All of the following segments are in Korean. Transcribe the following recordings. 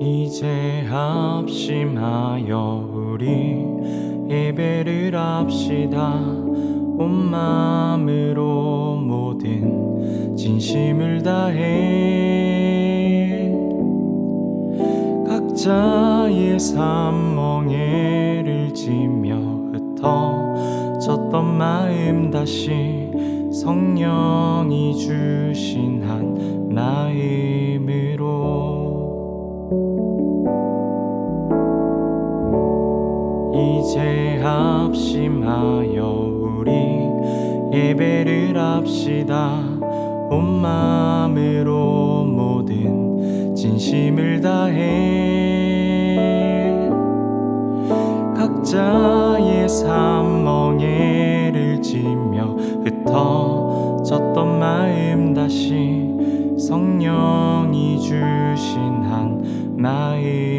이제 합심하여 우리 예배를 합시다. 온 마음으로 모든 진심을 다해. 각자의 삶 멍에를 지며 흩어졌던 마음 다시 성령이 주신 한 마음으 이제 합심하여 우리 예배를 합시다. 온 마음으로 모든 진심을 다해. 각자의 삶 멍에를 지며 흩어졌던 마음 다시 성령이 주신 한 마음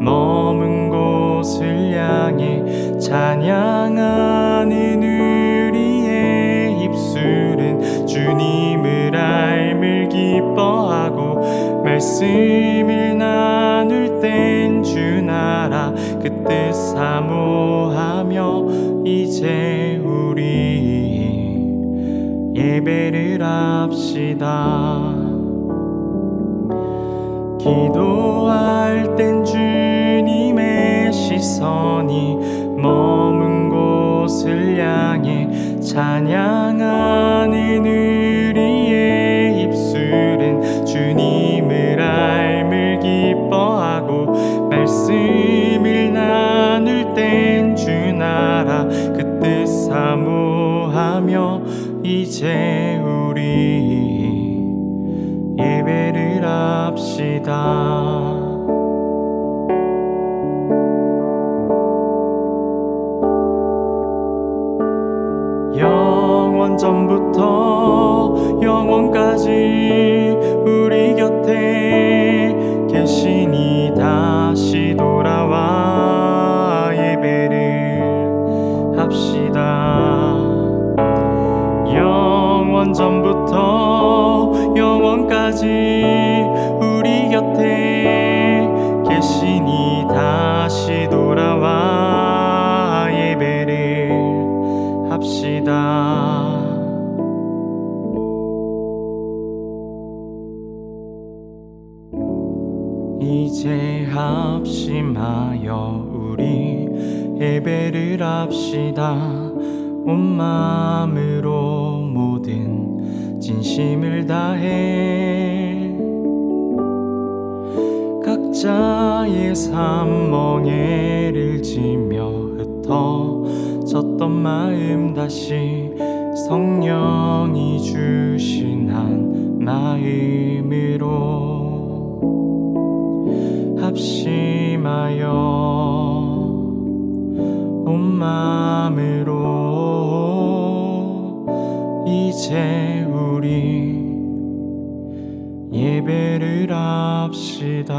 머문 곳을 향해 찬양하는 우리의 입술은 주님을 알을 기뻐하고 말씀을 나눌 땐 주나라 그뜻 사모하며 이제 우리 예배를 합시다. 기도할 찬양하는 우리의 입술은 주님을 알을 기뻐하고 말씀을 나눌 땐 주나라 그 뜻 사모하며 이제 우리 예배를 합시다. 전부터 영원까지 우리 곁에 계시니 다시 돌아와 예배를 합시다. 영원 전부터 영원까지 이제 합심하여 우리 예배를 합시다. 온 마음으로 모든 진심을 다해. 각자의 삶 멍에를 지며 흩어졌던 마음 다시 성령이 주신 한 마음으로 마음으로 이제 우리 예배를 합시다.